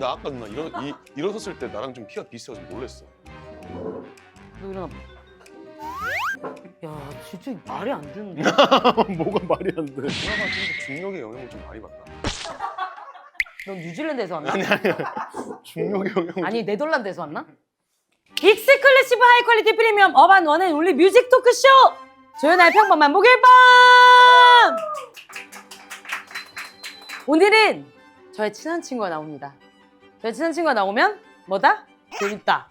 나 아까 누나 일어 이, 일어섰을 때 나랑 좀 키가 비슷해서 놀랬어. 너 일어나. 야, 진짜 말이 안 되는데. 뭐가 말이 안 돼? 누나가 좀 중력의 영향을 좀 많이 받나? 넌 뉴질랜드에서 왔나? 아니 아니 중력의 영향. 아니 네덜란드에서 왔나? 익스클루시브 하이 퀄리티 프리미엄 어반 원앤 올리 뮤직 토크쇼 조연아의 평범한 목요일 밤 오늘은 저의 친한 친구가 나옵니다 친한 친구가 나오면 뭐다? 재밌다.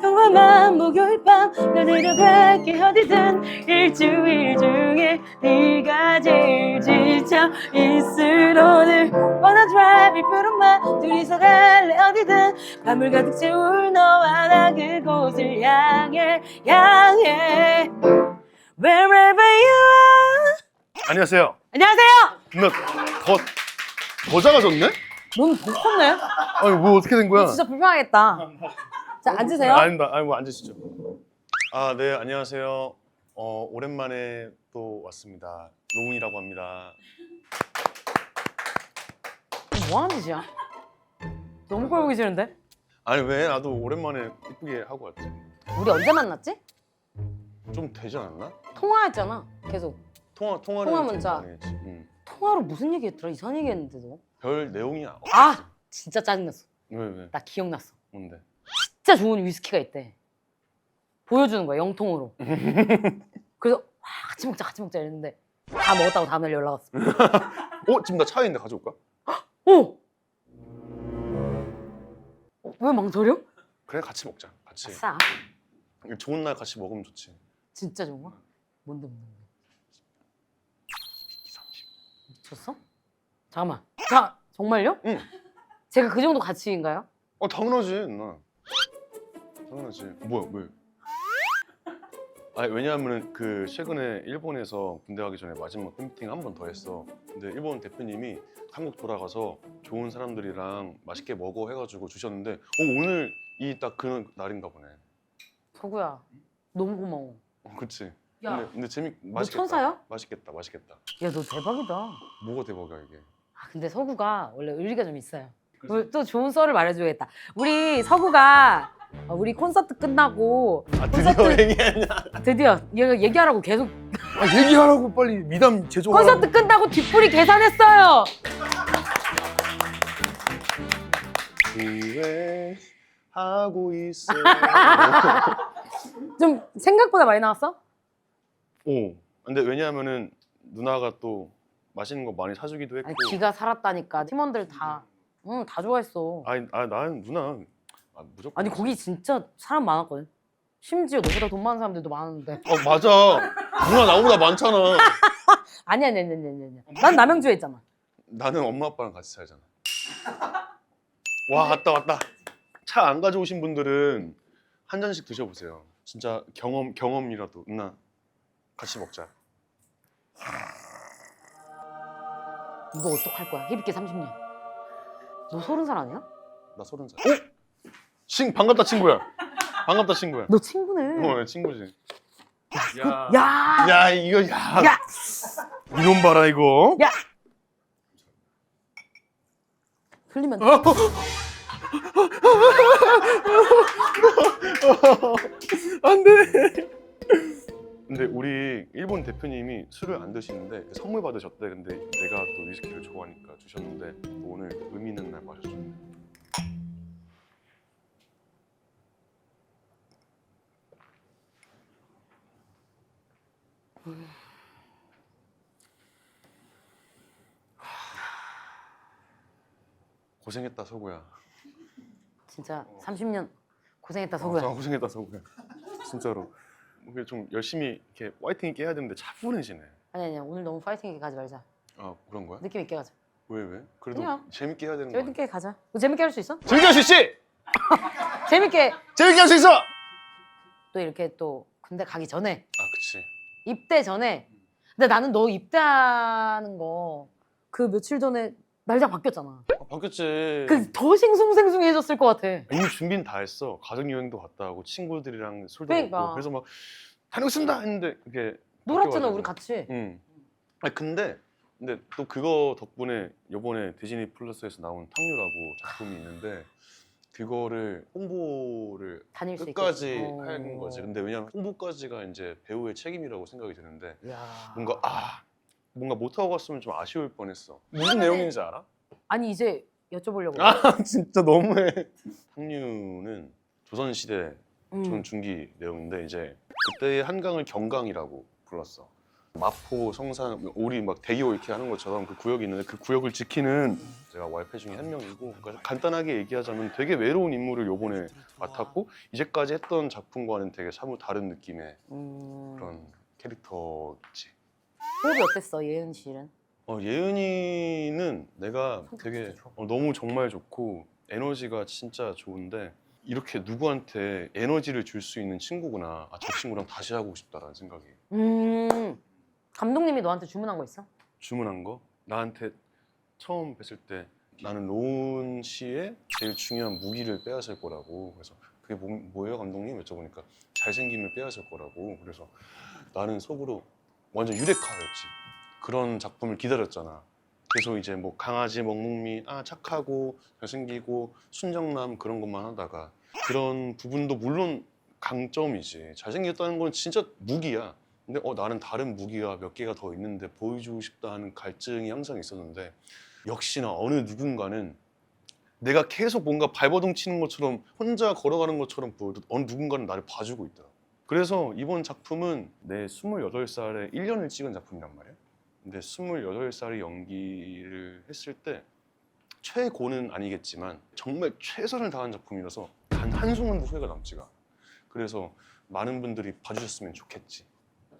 평범한 목요일 밤 너네로 갈게. 어디든 일주일 중에 네가 제일 지쳐 있을 오늘 Wanna drive 이쁘로만 둘이서 갈래? 어디든 밤을 가득 채울 너와 나 그곳을 향해 향해. Wherever you are. 안녕하세요. 안녕하세요. 더 더 작아졌네? 넌더 컸네 아니 뭐 어떻게 된 거야? 진짜 불편하겠다 자 앉으세요 아닙니다. 아니 뭐 앉으시죠. 아 네 안녕하세요. 어 오랜만에 또 왔습니다. 로운이라고 합니다. 뭐 하는 짓이야 너무 꼴 보기 싫은데 아니 왜 나도 오랜만에 이쁘게 하고 왔지. 우리 언제 만났지? 좀 되지 않았나? 통화했잖아 계속 통화 통화를 통화 좀 문자. 많이 했지. 응. 통화로 무슨 얘기 했더라 이상한 얘기 했는데도 별 내용이 아아 진짜 짜증났어 왜 왜? 나 기억났어 뭔데? 진짜 좋은 위스키가 있대 보여주는 거야 영통으로 그래서 와 같이 먹자 같이 먹자 이랬는데 다 먹었다고 다음날 연락 왔어 어 지금 나 차에 있는데 가져올까? 어? 어, 왜 망설여? 그래 같이 먹자. 같이. 아싸 좋은 날 같이 먹으면 좋지. 진짜 좋은 거? 뭔데 뭔데 미쳤어? 잠깐만 자 정말요? 응. 제가 그 정도 가치인가요? 어 당연하지 누나. 당연하지. 뭐야 왜? 아니 왜냐하면 그 최근에 일본에서 군대 가기 전에 마지막 팬미팅 한 번 더 했어. 근데 일본 대표님이 한국 돌아가서 좋은 사람들이랑 맛있게 먹어 해가지고 주셨는데 어, 오늘 이 딱 그런 날인가 보네. 서구야 너무 고마워 어, 그치. 야, 근데, 근데 재밌 너 맛있겠다. 천사야? 맛있겠다. 맛있겠다. 야 너 대박이다 뭐가 대박이야 이게. 아, 근데 서구가 원래 의리가 좀 있어요. 우리 또 좋은 썰을 말해줘야겠다. 우리 서구가 어, 우리 콘서트 끝나고 아 콘서트- 얘기하냐? 드디어 얘가 얘기하라고 계속 아, 얘기하라고 빨리 미담 제조. 콘서트 끝나고 뒷풀이 계산했어요. 하고 있어. 좀 생각보다 많이 나왔어? 오. 근데 왜냐하면은 누나가 또 맛있는 거 많이 사주기도 했고. 아니 기가 살았다니까 팀원들 다, 응, 다 좋아했어. 아니, 아 나는 누나 아, 무조건. 아니 거기 진짜 사람 많았거든. 심지어 너보다 돈 많은 사람들도 많은데. 어 맞아. 누나 나보다 많잖아. 아니 아니 아니 아니 아니. 난 남양주에 있잖아. 나는 엄마 아빠랑 같이 살잖아. 와 왔다 왔다. 차 안 가져오신 분들은 한 잔씩 드셔보세요. 진짜 경험 경험이라도 누나 같이 먹자. 이거 어떡할 거야? 희비께 30년. 너 서른 살 아니야? 나 서른 살. 어? 친 반갑다 친구야. 반갑다 친구야. 너 친구네. 어 친구지. 야. 야. 야 이거 야. 야. 이놈 봐라 이거. 야. 흘리면 어? 안돼. 근데 우리 일본 대표님이 술을 안 드시는데 선물 받으셨대. 근데 내가 또 위스키를 좋아하니까 주셨는데 또 오늘 의미 있는 날 마셨죠. 고생했다 서구야. 진짜 30년 고생했다 어, 서구야. 고생했다 서구야. 진짜로. 우리 좀 열심히 이렇게 화이팅 있게 해야 되는데 차분해지네. 아니 아니야 오늘 너무 파이팅 있게 가지 말자. 아 그런 거야? 느낌 있게 가자. 왜 왜? 그래도 그냥. 재밌게 해야 되는 거야. 재밌게 가자. 너 재밌게 할 수 있어? 재밌게 할 수 있지? 재밌게 재밌게 할 수 있어. 아 또 이렇게 또 군대 가기 전에 그치. 입대 전에. 근데 나는 너 입대하는 거 그 며칠 전에 날짜 바뀌었잖아. 아, 바뀌었지. 그 더 싱숭생숭해졌을 것 같아. 이미 준비는 다 했어. 가족 여행도 갔다 오고 친구들이랑 술도 그러니까. 먹고 그래서 막 다녀오겠습니다 했는데 그게 놀았잖아 바뀌어가지고. 우리 같이. 응. 아니 근데 근데 또 그거 덕분에 요번에 디즈니 플러스에서 나온 탕류라고 작품이 있는데 그거를 홍보를 다닐 수 끝까지. 어. 하는 거지. 근데 왜냐면 홍보까지가 이제 배우의 책임이라고 생각이 드는데 이야. 뭔가 아 뭔가 못 하고 갔으면 좀 아쉬울 뻔했어. 무슨 내용인지 알아? 아니 이제 여쭤보려고. 아 진짜 너무해. 탕류는 조선 시대 음. 전 중기 내용인데 이제 그때의 한강을 경강이라고 불렀어. 마포, 성산, 오리 막 대교 이렇게 하는 것처럼 그 구역이 있는데 그 구역을 지키는 제가 와이프 중에 한 명이고 그러니까 간단하게 얘기하자면 되게 외로운 인물을 요번에 맡았고 이제까지 했던 작품과는 되게 사뭇 다른 느낌의 음. 그런 캐릭터지. 호흡이 어땠어 예은 씨는? 어, 예은이는 내가 되게. 어, 너무 정말 좋고 에너지가 진짜 좋은데 이렇게 누구한테 에너지를 줄 수 있는 친구구나. 아, 저 친구랑 다시 하고 싶다라는 생각이. 음. 감독님이 너한테 주문한 거 있어? 주문한 거 나한테 처음 뵀을 때 나는 로운 씨의 제일 중요한 무기를 빼앗을 거라고 그래서 그게 뭐, 뭐예요 감독님 여쭤보니까 잘생김을 빼앗을 거라고 그래서 나는 속으로 완전 유레카였지. 그런 작품을 기다렸잖아. 그래서 이제 뭐 강아지 먹먹미 아 착하고 잘생기고 순정남 그런 것만 하다가 그런 부분도 물론 강점이지. 잘생겼다는 건 진짜 무기야. 근데 어 나는 다른 무기가 몇 개가 더 있는데 보여주고 싶다 하는 갈증이 항상 있었는데 역시나 어느 누군가는 내가 계속 뭔가 발버둥 치는 것처럼 혼자 걸어가는 것처럼 보여도 어느 누군가는 나를 봐주고 있더라. 그래서 이번 작품은 내 28살에 1년을 찍은 작품이란 말이야. 근데 28살의 연기를 했을 때 최고는 아니겠지만 정말 최선을 다한 작품이라서 단 한순간도 후회가 남지가. 그래서 많은 분들이 봐주셨으면 좋겠지.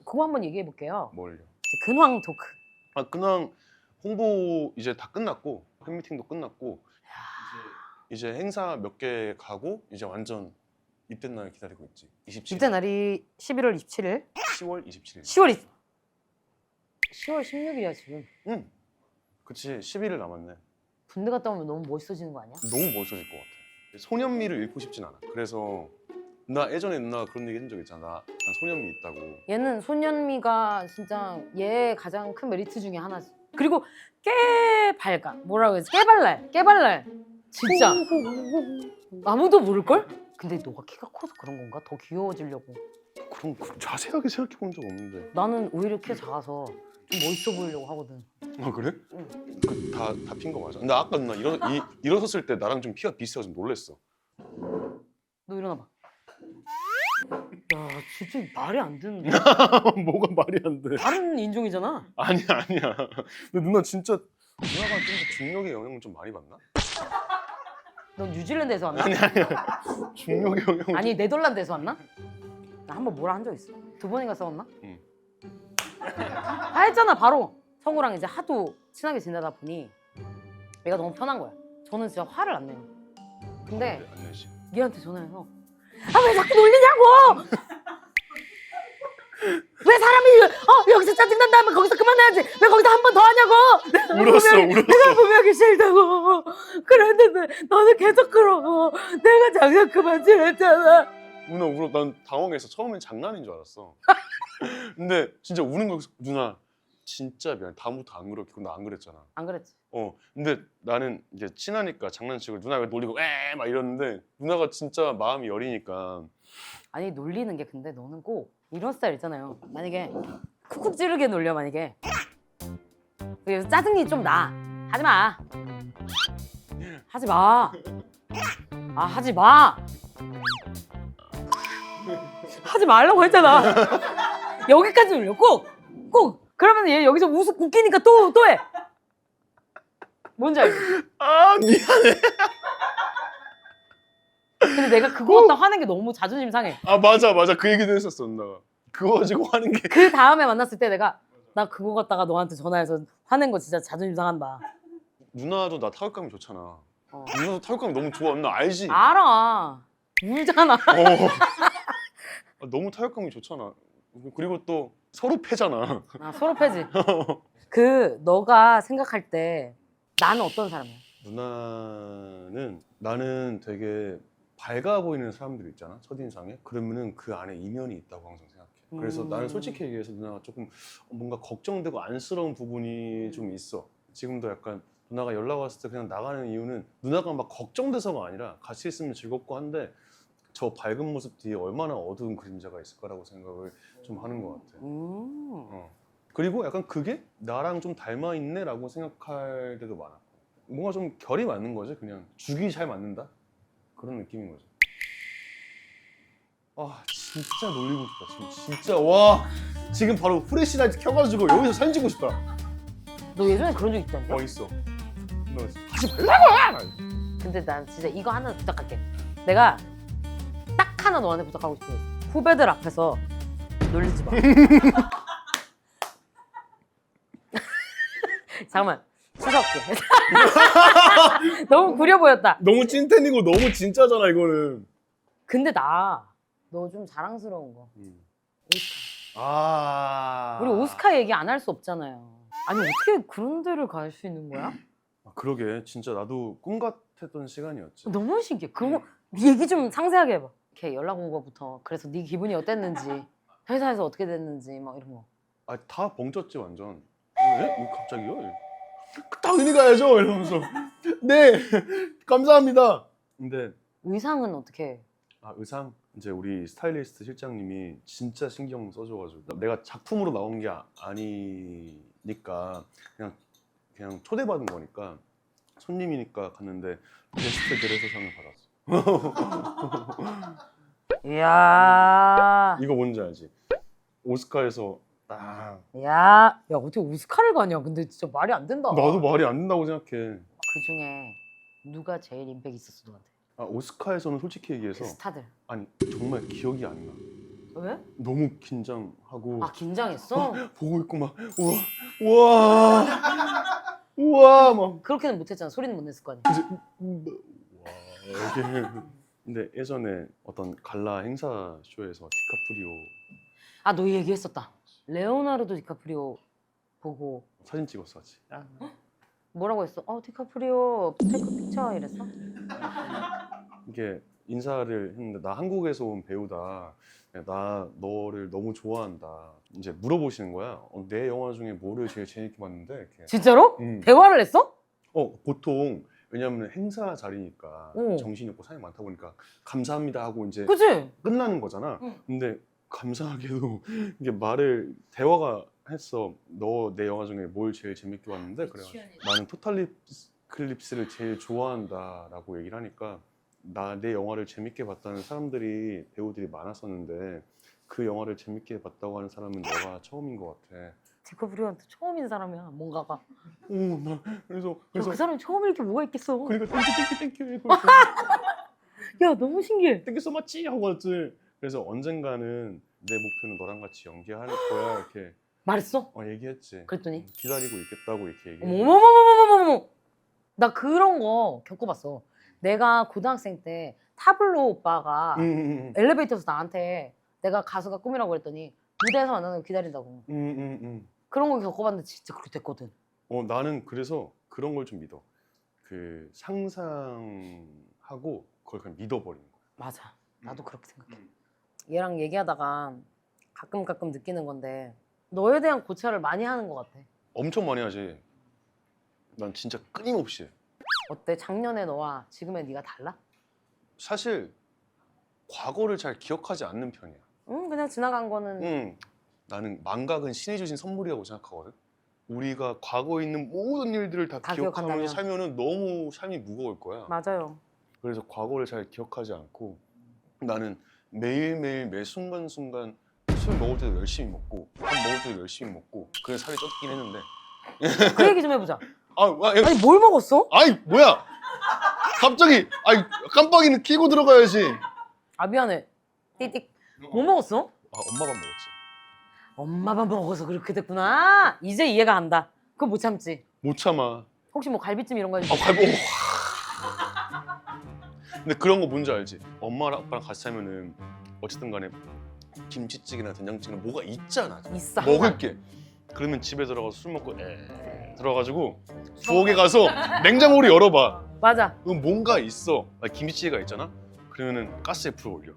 그거 한번 얘기해 볼게요. 뭘요? 이제 근황 토크. 아 그냥 홍보 이제 다 끝났고 팬미팅도 끝났고 이제 행사 몇 개 가고 이제 완전 입대 날 기다리고 있지. 27일. 입대 날이 11월 27일, 10월 27일. 10월 20... 10월 16일이야 지금. 응. 그치 11일 남았네. 군대 갔다 오면 너무 멋있어지는 거 아니야? 너무 멋있어질 것 같아. 소년미를 잃고 싶진 않아. 그래서 나 예전에 누나가 그런 얘기 해준 적 있잖아. 나, 난 소년미 있다고. 얘는 소년미가 진짜 얘의 가장 큰 메리트 중에 하나지. 그리고 깨 밝아. 뭐라고 해야지? 깨발랄. 깨발랄. 진짜. 아무도 모를 걸? 근데 너가 키가 커서 그런 건가? 더 귀여워지려고. 그런 거 자세하게 생각해 본 적 없는데. 나는 오히려 키가 작아서 좀 멋있어 보이려고 하거든. 아 그래? 응. 그다다 핀 거 맞아. 근데 아까 누나 일어 이, 일어섰을 때 나랑 좀 키가 비슷해서 좀 놀랬어. 너 일어나봐. 야, 진짜 말이 안 되는데. 뭐가 말이 안 돼? 다른 인종이잖아. 아니야 아니야. 근데 누나 진짜 누나가 좀 더 중력의 영향을 좀 많이 받나? 넌 뉴질랜드에서 왔나? 아니 아니야. 중력의 영향을 아니 네덜란드에서 왔나? 나 한 번 뭐라 한 적 있어. 두 번인가 싸웠나? 응. 다 했잖아 바로. 성우랑 이제 하도 친하게 지내다 보니 얘가 너무 편한 거야. 저는 진짜 화를 안 내요. 근데 안 내지. 얘한테 전화해서 아 왜 자꾸 놀리냐고! 왜 사람이 어 여기서 짜증난 다음에 거기서 그만해야지 왜 거기서 한 번 더 하냐고 내가 울었어, 분명히- 울었어. 내가 분명히 싫다고 그랬는데 너는 계속 그러고 내가 장난 그만 지냈잖아 누나 울어. 난 당황해서 처음엔 장난인 줄 알았어. 근데 진짜 우는 거 누나 진짜 미안. 다음부터 안 그럴게. 근데 안 그랬잖아. 안 그랬지 어 근데 나는 이제 친하니까 장난치고 누나가 놀리고 에 막 이러는데 누나가 진짜 마음이 여리니까 아니 놀리는 게 근데 너는 꼭 이런 스타일 있잖아요. 만약에 쿡쿡 찌르게 놀려 만약에 그래서 짜증이 좀 나. 하지 마. 하지 마. 아 하지 마. 하지 말라고 했잖아. 여기까지 놀려 꼭 꼭. 그러면 얘 여기서 웃 웃기니까 또 또 해. 뭔지 알지? 아 미안해. 근데 내가 그거 갖다 화낸 게 너무 자존심 상해. 아 맞아 맞아 그 얘기도 했었어 누나가. 그거 가지고 하는 게 그 다음에 만났을 때 내가 나 그거 갖다가 너한테 전화해서 화낸 거 진짜 자존심 상한다. 누나도 나 타격감이 좋잖아. 어. 누나도 타격감이 너무 좋아. 누나 알지? 알아. 울잖아. 어. 아, 너무 타격감이 좋잖아. 그리고 또 서로 패잖아. 아, 서로 패지. 그 너가 생각할 때 나는 어떤 사람이야? 누나는 나는 되게 밝아 보이는 사람들 있잖아 첫인상에 그러면은 그 안에 이면이 있다고 항상 생각해. 그래서 음. 나는 솔직히 얘기해서 누나가 조금 뭔가 걱정되고 안쓰러운 부분이 좀 있어. 지금도 약간 누나가 연락 왔을 때 그냥 나가는 이유는 누나가 막 걱정돼서가 아니라 같이 있으면 즐겁고 한데 저 밝은 모습 뒤에 얼마나 어두운 그림자가 있을까라고 생각을 좀 하는 것 같아. 음. 어. 그리고 약간 그게 나랑 좀 닮아 있네라고 생각할 때도 많아. 뭔가 좀 결이 맞는 거지, 그냥 죽이 잘 맞는다 그런 느낌인 거지. 아 진짜 놀리고 싶다, 지금 진짜 와 지금 바로 프레시라이트 켜가지고 여기서 사진 찍고 싶다. 너 예전에 그런 적 있던데? 어 있어. 너 하지 말라고! 근데 난 진짜 이거 하나 부탁할게. 내가 딱 하나 너한테 부탁하고 있어. 후배들 앞에서 놀리지 마. 잠깐만. 추석게. 너무 구려 보였다. 너무 찐텐이고 너무 진짜잖아 이거는. 근데 나 너 좀 자랑스러운 거. 오스카. 아. 우리 오스카 얘기 안 할 수 없잖아요. 아니 어떻게 그런 데를 갈 수 있는 거야? 아, 그러게 진짜 나도 꿈 같았던 시간이었지. 너무 신기해. 그거 얘기 좀 상세하게 해봐. 이렇게 연락 온 거부터 그래서 네 기분이 어땠는지 회사에서 어떻게 됐는지 막 이런 거. 아 다 벙쪘지 완전. 왜? 왜 갑자기요? 당연히 가야죠 이러면서. 네 감사합니다. 근데 의상은 어떻게? 아, 의상 이제 우리 스타일리스트 실장님이 진짜 신경 써줘가지고 내가 작품으로 나온 게 아- 아니니까 그냥 그냥 초대받은 거니까 손님이니까 갔는데 베스트 드레서상을 받았어. 이야, 이거 뭔지 알지? 오스카에서 딱 야, 야 어떻게 오스카를 가냐? 근데 진짜 말이 안 된다. 나도 말이 안 된다고 생각해. 그 중에 누가 제일 임팩 있었어 너한테? 아, 오스카에서는 솔직히 그 얘기해서 스타들. 아니 정말 기억이 안 나. 왜? 너무 긴장하고 아 긴장했어? 보고 있고 막 우와 우와 우와 막 그렇게는 못했잖아. 소리는 못 냈을 거 아니야. 이제 와 이게 근데 예전에 어떤 갈라 행사 쇼에서 디카프리오 아 너 얘기했었다. 레오나르도 디카프리오 보고 사진 찍었어 같이. 뭐라고 했어? 어 디카프리오 테이크 픽처 이랬어? 이게 인사를 했는데 나 한국에서 온 배우다. 나 너를 너무 좋아한다. 이제 물어보시는 거야. 어, 내 영화 중에 뭐를 제일 재밌게 봤는데 이렇게. 진짜로? 음. 대화를 했어? 어 보통 왜냐면 행사 자리니까 오. 정신이 없고 사람이 많다 보니까 감사합니다 하고 이제 그치? 끝나는 거잖아. 응. 근데 감사하게도 이게 말을 대화가 했어. 너 내 영화 중에 뭘 제일 재밌게 봤는데 그래. 나는 토탈 클립스를 제일 좋아한다라고 얘기를 하니까 나 내 영화를 재밌게 봤다는 사람들이 배우들이 많았었는데 그 영화를 재밌게 봤다고 하는 사람은 너가 처음인 것 같아. 디카프리오한테 처음인 사람이야 뭔가가. 오, 나 그래서 그래서 그 사람이 처음일 게 뭐가 있겠어? 그러니까 땡큐 땡큐 땡큐 야 너무 신기해. 땡큐 so much 하고 왔지. 그래서 언젠가는 내 목표는 너랑 같이 연기할 거야 이렇게 말했어? 어, 얘기했지. 그랬더니 기다리고 있겠다고 이렇게 얘기해. 어머머머머머머머 나 그런 거 겪어봤어. 내가 고등학생 때 타블로 오빠가 음, 음, 엘리베이터에서 나한테 내가 가수가 꿈이라고 그랬더니 무대에서 만나는 거 기다린다고. 음, 음, 음. 그런 거 겪어봤는데 진짜 그렇게 됐거든. 어 나는 그래서 그런 걸 좀 믿어. 그 상상하고 그걸 그냥 믿어버리는 거야. 맞아. 나도 그렇게 생각해. 얘랑 얘기하다가 가끔 가끔 느끼는 건데 너에 대한 고찰을 많이 하는 것 같아. 엄청 많이 하지. 난 진짜 끊임없이. 해. 어때? 작년에 너와 지금의 네가 달라? 사실 과거를 잘 기억하지 않는 편이야. 응, 그냥 지나간 거는 응. 나는 망각은 신이 주신 선물이라고 생각하거든. 우리가 과거에 있는 모든 일들을 다, 다 기억하면서 기억한다면. 살면은 너무 삶이 무거울 거야. 맞아요. 그래서 과거를 잘 기억하지 않고 나는 매일매일 매 순간순간 술 먹을 때도 열심히 먹고 밥 먹을 때도 열심히 먹고 그래서 살이 쪘긴 했는데 그 얘기 좀 해보자. 아, 아, 야, 아니 뭘 먹었어? 아이 뭐야 갑자기 아이 깜빡이는 켜고 들어가야지 아 미안해. 띠띠. 뭐 먹었어? 아 엄마밥 먹었지 엄마만 먹어서 그렇게 됐구나. 이제 이해가 간다. 그거 못 참지. 못 참아 혹시 뭐 갈비찜 이런 거아 해주지? 갈비 근데 그런 거 뭔지 알지 엄마랑 아빠랑 같이 살면은 어쨌든 간에 김치찌개나 된장찌개나 뭐가 있잖아 있어. 먹을 게 그러면 집에 들어가서 술 먹고 에 들어가지고 부엌에 가서 냉장고를 열어봐 맞아. 그럼 뭔가 있어 아, 김치찌개가 있잖아 그러면은 가스에 불을 올려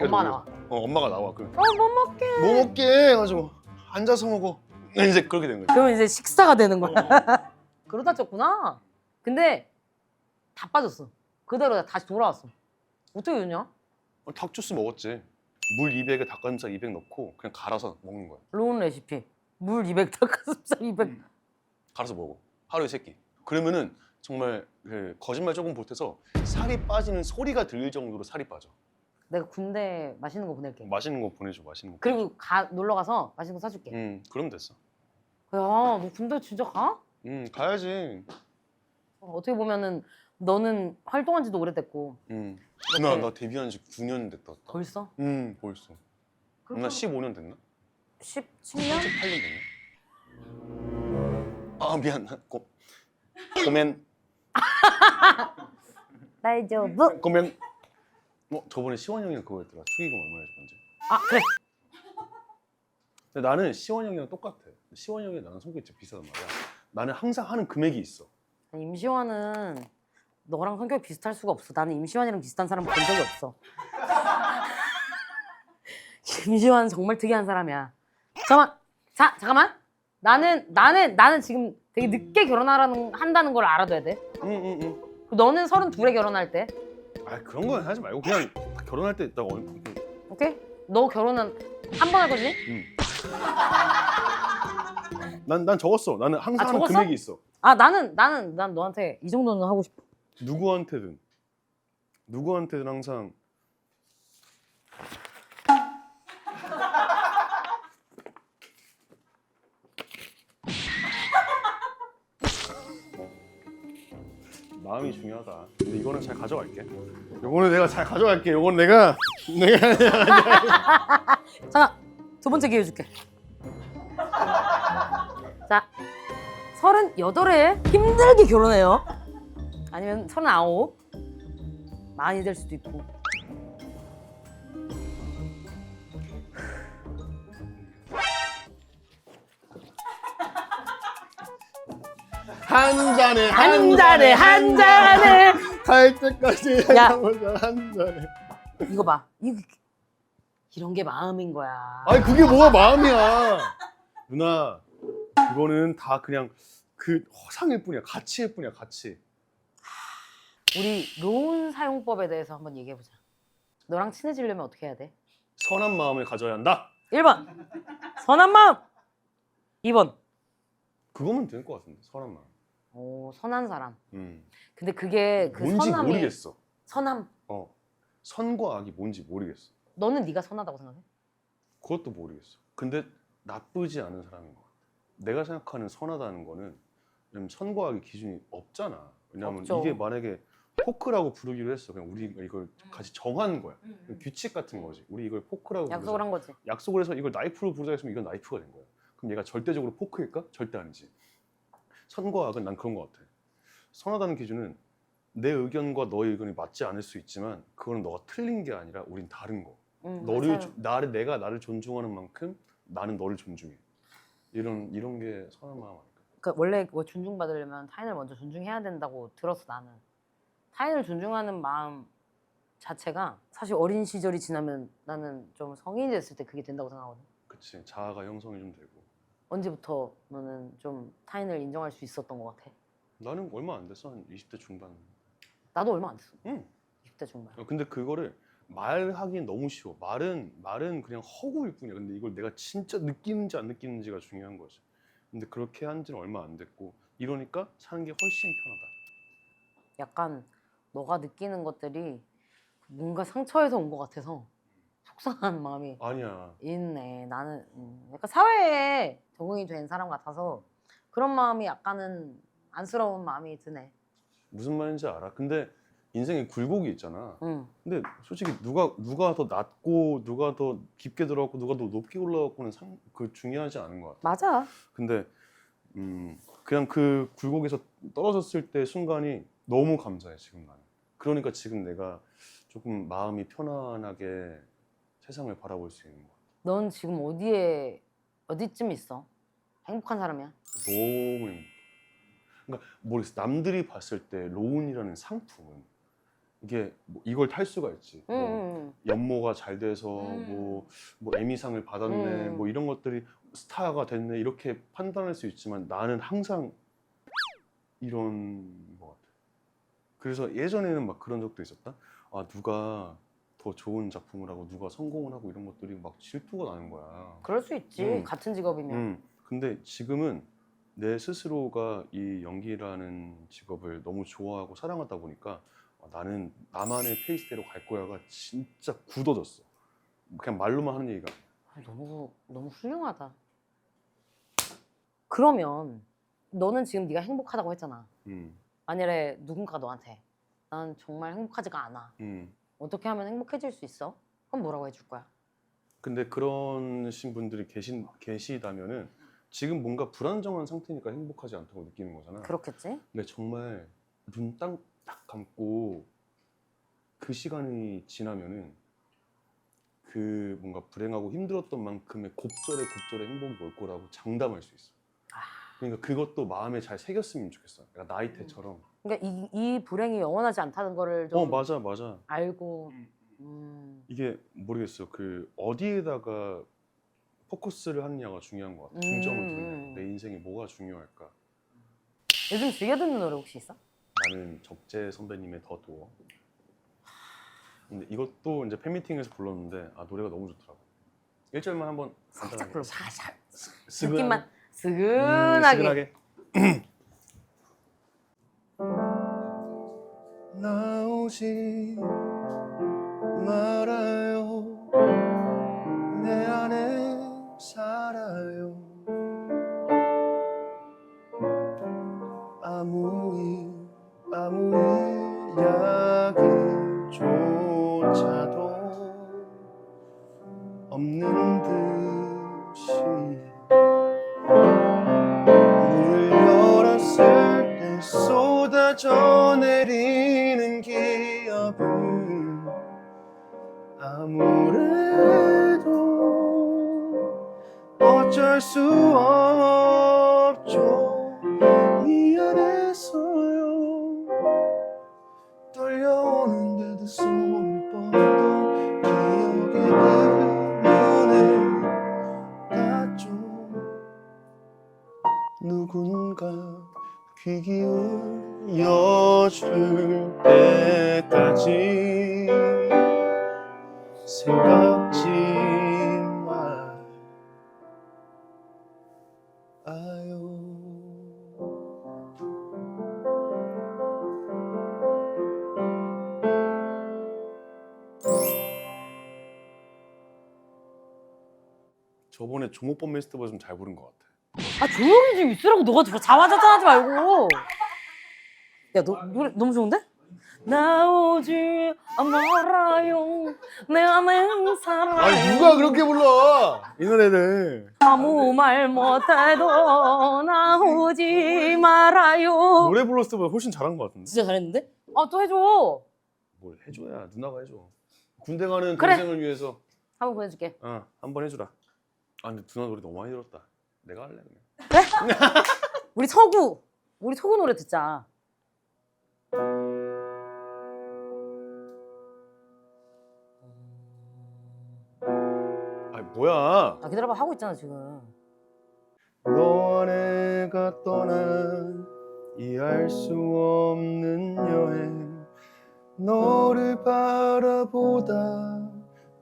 엄마 나와. 어 어, 엄마가 나와. 그, 어못 먹게. 뭐 먹게 해가지고 앉아서 먹어. 이제 그렇게 된 거지. 그러면 이제 식사가 되는 거야. 그러다 쪘구나. 근데 다 빠졌어. 그대로 다시 돌아왔어. 어떻게 됐냐? 어, 닭주스 먹었지. 물 200에 닭가슴살 200 넣고 그냥 갈아서 먹는 거야. 로운 레시피. 물 200, 닭가슴살 200. 갈아서 먹어. 하루에 세 끼. 그러면은 정말 그 거짓말 조금 보태서 살이 빠지는 소리가 들릴 정도로 살이 빠져. 내가 군대 맛있는 거 보낼게. 맛있는 거 보내줘. 맛있는 거. 그리고 가 놀러 가서 맛있는 거 사줄게. 음, 그럼 됐어. 야, 너 군대 진짜 가? 음, 가야지. 어, 어떻게 보면은 너는 활동한 지도 오래됐고 음. 이렇게- 나, 나 데뷔한 지 9년 됐다. 벌써? 음, 벌써. 나 15년 됐나? 17년? 18년 됐나? 아, 미안. 고, 고멘. 나이저브. 고멘. 어, 저번에 시원 형이랑 그거 했더라. 축의금 얼마나 줬는지. 아 그래. 근데 나는 시원 형이랑 똑같아. 시원 형이 나랑 성격이 진짜 비슷하단 말이야. 나는 항상 하는 금액이 있어. 임시완은 너랑 성격이 비슷할 수가 없어. 나는 임시완이랑 비슷한 사람 본 적이 없어. 임시완 정말 특이한 사람이야. 잠깐만. 자, 잠깐만. 나는 나는 나는 지금 되게 늦게 결혼하라는 한다는 걸 알아둬야 돼. 응, 응, 응. 너는 서른 둘에 결혼할 때, 아, 그런 건 하지 말고 그냥 결혼할 때딱 얼. 오케이? 너 결혼은 한 번 할 거지? 응. 난, 난 적었어. 나는 항상 아, 하는 적었어? 금액이 있어. 아 나는 나는 난 너한테 이 정도는 하고 싶어. 누구한테든 누구한테든 항상 마음이 중요하다. 근데 이거는 잘 가져갈게. 요거는 내가 잘 가져갈게. 요건 내가 내가 잠깐 두 번째 기회 줄게. 자, 서른 여덟에 힘들게 결혼해요. 아니면 서른 아홉 많이 될 수도 있고. 한 잔에 한 잔에 한 잔에 갈 때까지 야. 한 잔에. 이거 봐. 이거 이런 게 마음인 거야. 아니 그게 뭐가 마음이야 누나 그거는 다 그냥 그 허상일 뿐이야 가치일 뿐이야 가치 우리 로운 사용법에 대해서 한번 얘기해 보자. 너랑 친해지려면 어떻게 해야 돼? 선한 마음을 가져야 한다 1번 선한 마음. 2번 그거면 될 것 같은데 선한 마음 오 선한 사람. 음. 근데 그게 그 뭔지 선함이 모르겠어 선함. 어 선과 악이 뭔지 모르겠어 너는 네가 선하다고 생각해? 그것도 모르겠어 근데 나쁘지 않은 사람인 것 같아 내가 생각하는 선하다는 거는 왜냐면 선과 악의 기준이 없잖아 왜냐면 없죠. 이게 만약에 포크라고 부르기로 했어 그냥 우리가 이걸 같이 정하는 거야 규칙 같은 거지 우리 이걸 포크라고 부르자. 약속을 한 거지. 약속을 해서 이걸 나이프로 부르자 했으면 이건 나이프가 된 거야. 그럼 얘가 절대적으로 포크일까? 절대 아니지. 선과 악은 난 그런 것 같아. 선하다는 기준은 내 의견과 너의 의견이 맞지 않을 수 있지만 그거는 너가 틀린 게 아니라 우린 다른 거. 응, 너를 맞아요. 조- 나를 내가 나를 존중하는 만큼 나는 너를 존중해. 이런 이런 게 선한 마음 아닐까? 그러니까 원래 뭐 존중받으려면 타인을 먼저 존중해야 된다고 들었어 나는. 타인을 존중하는 마음 자체가 사실 어린 시절이 지나면 나는 좀 성인이 됐을 때 그게 된다고 생각하거든. 그치 자아가 형성이 좀 되고. 언제부터 너는 좀 타인을 인정할 수 있었던 것 같아? 나는 얼마 안 됐어 한 20대 중반. 나도 얼마 안 됐어. 응. 20대 중반. 어, 근데 그거를 말하기엔 너무 쉬워. 말은 말은 그냥 허구일 뿐이야. 근데 이걸 내가 진짜 느끼는지 안 느끼는지가 중요한 거지. 근데 그렇게 한 지는 얼마 안 됐고 이러니까 사는 게 훨씬 편하다. 약간 너가 느끼는 것들이 뭔가 상처에서 온 것 같아서 속상한 마음이 아니야. 있네. 나는 음, 약간 사회에 적응이 된 사람 같아서 그런 마음이 약간은 안쓰러운 마음이 드네. 무슨 말인지 알아. 근데 인생에 굴곡이 있잖아. 응. 근데 솔직히 누가 누가 더 낮고 누가 더 깊게 들어갔고 누가 더 높게 올라갔고는 상, 그 중요하지 않은 것 같아. 맞아. 근데 음, 그냥 그 굴곡에서 떨어졌을 때 순간이 너무 감사해 지금 나는. 그러니까 지금 내가 조금 마음이 편안하게 세상을 바라볼 수 있는 것 같아. 넌 지금 어디에 어디쯤 있어? 행복한 사람이야? 너무 행복해. 그러니까 모르겠어. 남들이 봤을 때 로운이라는 상품은 이게 뭐 이걸 탈 수가 있지. 음, 뭐 음, 연모가 잘 돼서 음. 뭐, 뭐 에미상을 받았네 음. 뭐 이런 것들이 스타가 됐네 이렇게 판단할 수 있지만 나는 항상 이런 것 같아. 그래서 예전에는 막 그런 적도 있었다. 아 누가 더 좋은 작품을 하고 누가 성공을 하고 이런 것들이 막 질투가 나는 거야. 그럴 수 있지. 음. 같은 직업이면. 음, 근데 지금은 내 스스로가 이 연기라는 직업을 너무 좋아하고 사랑하다 보니까 어, 나는 나만의 페이스대로 갈 거야가 진짜 굳어졌어. 그냥 말로만 하는 얘기가. 아, 너무 너무 훌륭하다. 그러면 너는 지금 네가 행복하다고 했잖아. 음, 만일에 누군가 너한테 난 정말 행복하지가 않아. 음. 어떻게 하면 행복해질 수 있어? 그럼 뭐라고 해줄 거야? 근데 그런 신 분들이 계신 계시다면은 지금 뭔가 불안정한 상태니까 행복하지 않다고 느끼는 거잖아. 그렇겠지? 근데 정말 눈 딱 딱 감고 그 시간이 지나면은 그 뭔가 불행하고 힘들었던 만큼의 곱절의 곱절의 행복이 올 거라고 장담할 수 있어. 그러니까 그것도 마음에 잘 새겼으면 좋겠어. 그러니까 나이테처럼. 그러니까 이, 이 불행이 영원하지 않다는 거를 좀 어 맞아 맞아. 알고 음, 이게 모르겠어. 그 어디에다가 포커스를 하느냐가 중요한 것 같아. 중점을 음. 두느냐. 내 인생에 뭐가 중요할까? 요즘 즐겨 듣는 노래 혹시 있어? 나는 적재 선배님의 더 도어. 근데 이것도 이제 팬미팅에서 불렀는데 아 노래가 너무 좋더라고. 1절만 한번 살짝. 불러 살짝. 느낌만 음, 스근하게 스근하 기억은 아무래도 어쩔 수 없죠. 미안해서요. 떨려오는데도 손을 뻗어 기억의 그문을 닫죠. 누군가 귀 기울 여줄 때까지 생각지 마요 저번에 종업범 메스터보다 좀잘 부른 것 같아. 아 조용히 좀 있으라고 너가 저 자화자찬하지 말고 야 너 노래 너무 좋은데? 나오지 말아요 내 안에 살아요 아니 누가 그렇게 불러? 이 노래를 아무 말 못해도 나오지 말아요 노래 불렀을 때보다 훨씬 잘한 것 같은데. 진짜 잘했는데? 아 또 해줘 뭘 해줘야 누나가 해줘. 군대 가는 그래. 동생을 위해서 한번 보여줄게 어, 한번 해주라. 아 근데 누나 노래 너무 많이 들었다. 내가 할래 그냥. 우리 서구 우리 서구 노래 듣자 아니 뭐야? 아 기다려봐 하고 있잖아 지금 너와 내가 떠난 이해할 수 없는 여행 너를 바라보다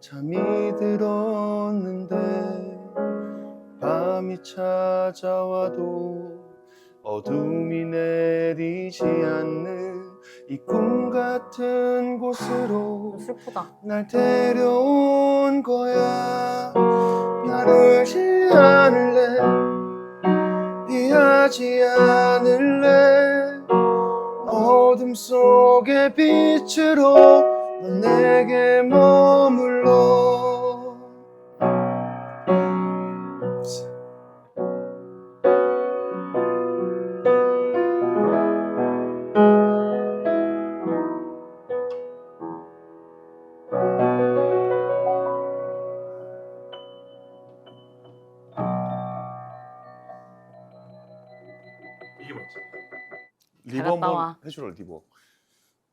잠이 들었는데 밤이 찾아와도 어둠이 내리지 않는 이 꿈 같은 곳으로 좀 슬프다. 날 데려온 거야. 나르지 않을래? 피하지 않을래? 어둠 속의 빛으로 넌 내게 머물러 이게 맞지? 잘 리버 와. 한번 해주라 리버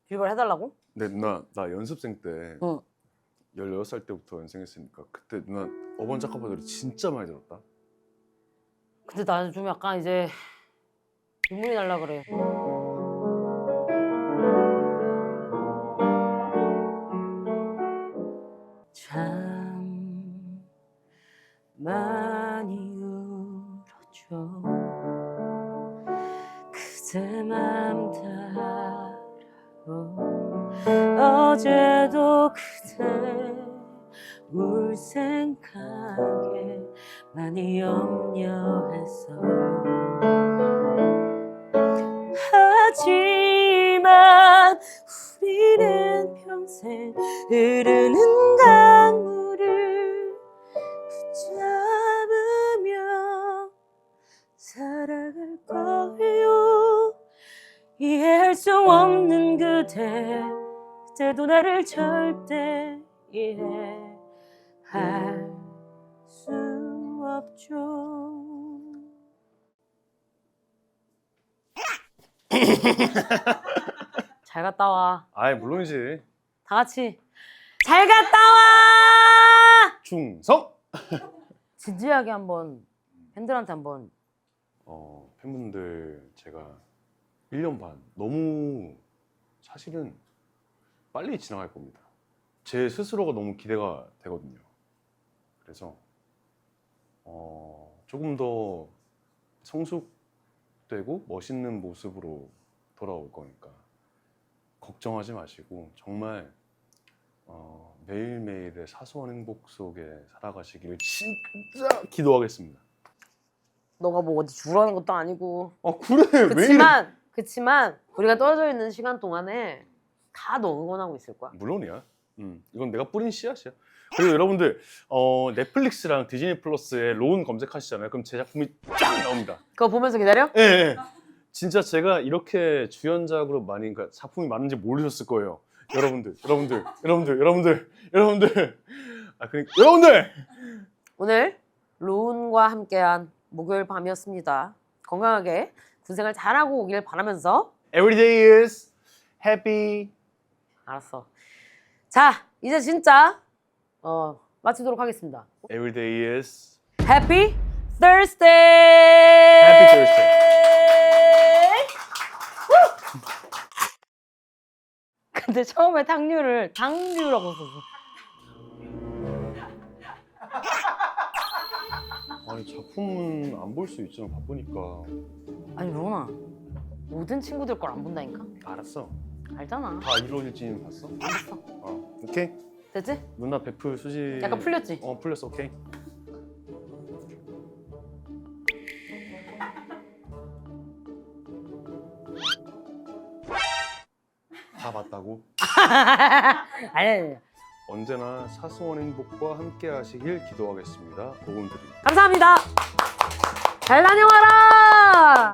빌걸 해달라고? 근데 누나 나 연습생 때 응. 16살 때부터 연습생했으니까 그때 누나 어반 자카파 노래 진짜 많이 들었다. 근데 나는 좀 약간 이제 눈물이 날라 그래. 흐르는 강물을 붙잡으며 살아갈 거예요 이해할 수 없는 그대 그대도 나를 절대 이해할 수 없죠 잘 갔다 와. 아이 물론이지. 다 같이 잘 갔다 와. 충성. 진지하게 한번 팬들한테 한번 어, 팬분들 제가 1년 반 너무 사실은 빨리 지나갈 겁니다. 제 스스로가 너무 기대가 되거든요. 그래서 어, 조금 더 성숙되고 멋있는 모습으로 돌아올 거니까 걱정하지 마시고 정말 어, 매일매일의 사소한 행복 속에 살아가시기를 진짜 기도하겠습니다. 너가 뭐 어디 주라는 것도 아니고 아 그래 왜 이래? 그치만 그치만 우리가 떨어져 있는 시간 동안에 다 너 응원하고 있을 거야. 물론이야. 음, 이건 내가 뿌린 씨앗이야. 그리고 여러분들 어, 넷플릭스랑 디즈니 플러스에 로운 검색하시잖아요. 그럼 제 작품이 쫙 나옵니다. 그거 보면서 기다려? 예, 예. 진짜 제가 이렇게 주연작으로 많이 그러니까 작품이 많은지 모르셨을 거예요. 여러분들, 여러분들, 여러분들, 여러분들, 여러분들. 아, 그러니까 여러분들. 오늘 로운과 함께한 목요일 밤이었습니다. 건강하게 군생활 잘하고 오길 바라면서 Every day is happy. 알았어. 자 이제 진짜 어 마치도록 하겠습니다. Every day is Happy Thursday. Happy Thursday. 근데 처음에 탕류를 당류라고 썼어. 아니 작품은 안 볼 수 있잖아 바쁘니까. 아니 로나 모든 친구들 걸 안 본다니까? 알았어. 알잖아. 다 이루어질지는 봤어? 알았어. 어, 오케이. 됐지? 누나 베풀 수지. 약간 풀렸지? 어 풀렸어 오케이. 아니, 아니, 아니. 언제나 사소한 행복과 함께 하시길 기도하겠습니다. 로운들이. 감사합니다. 잘 다녀와라.